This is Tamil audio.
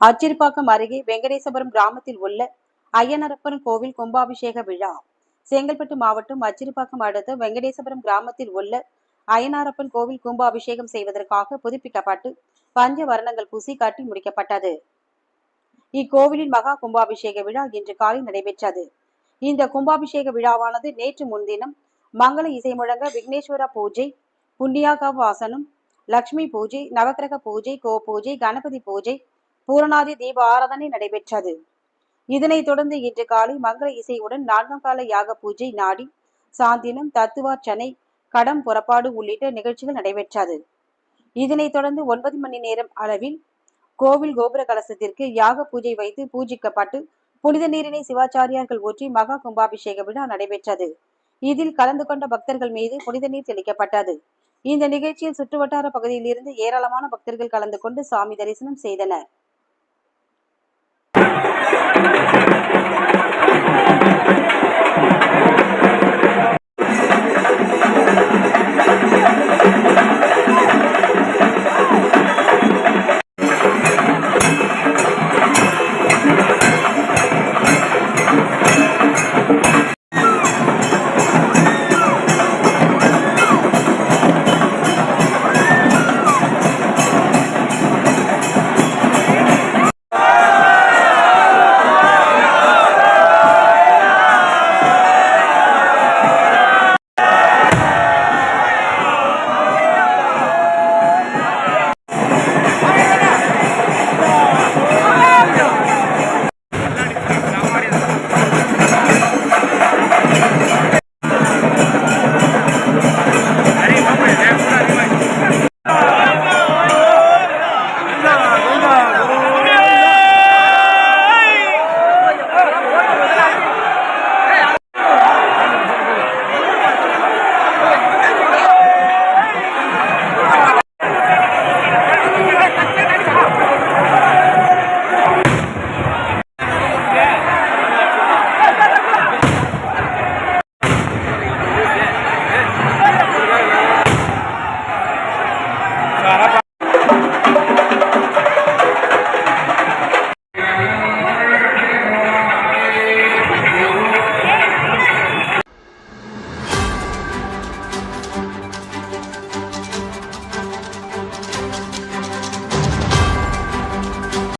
அச்சிறுபாக்கம் அருகே வெங்கடேசபுரம் கிராமத்தில் உள்ள ஐயனரப்பன் கோவில் கும்பாபிஷேக விழா. செங்கல்பட்டு மாவட்டம் அச்சிறுபாக்கம் அடுத்த வெங்கடேசபுரம் கிராமத்தில் உள்ள அய்யனாரப்பன் கோவில் கும்பாபிஷேகம் செய்வதற்காக புதுப்பிக்கப்பட்டு பஞ்ச வர்ணங்கள் பூசி கட்டி முடிக்கப்பட்டது. இக்கோவிலின் மகா கும்பாபிஷேக விழா இன்று காலை நடைபெற்றது. இந்த கும்பாபிஷேக விழாவானது நேற்று முன்தினம் மங்கள இசை முழங்க விக்னேஸ்வர பூஜை புண்ணியாக வாசனம் லக்ஷ்மி பூஜை நவக்கிரக பூஜை கோ பூஜை கணபதி பூஜை பூரணாதி தீப ஆராதனை நடைபெற்றது. இதனைத் தொடர்ந்து இன்று காலை மங்கள இசையுடன் நான்காம் கால யாக பூஜை நாடி சாந்தினம் தத்துவார்ச்சனை கடம் புறப்பாடு உள்ளிட்ட நிகழ்ச்சிகள் நடைபெற்றது. இதனைத் தொடர்ந்து ஒன்பது மணி நேரம் அளவில் கோவில் கோபுர கலசத்திற்கு யாக பூஜை வைத்து பூஜிக்கப்பட்டு புனித நீரினை சிவாச்சாரியார்கள் ஊற்றி மகா கும்பாபிஷேக விழா நடைபெற்றது. இதில் கலந்து கொண்ட பக்தர்கள் மீது புனித நீர் தெளிக்கப்பட்டது. இந்த நிகழ்ச்சியில் சுற்றுவட்டார பகுதியில் இருந்து ஏராளமான பக்தர்கள் கலந்து கொண்டு சாமி தரிசனம் செய்தனர்.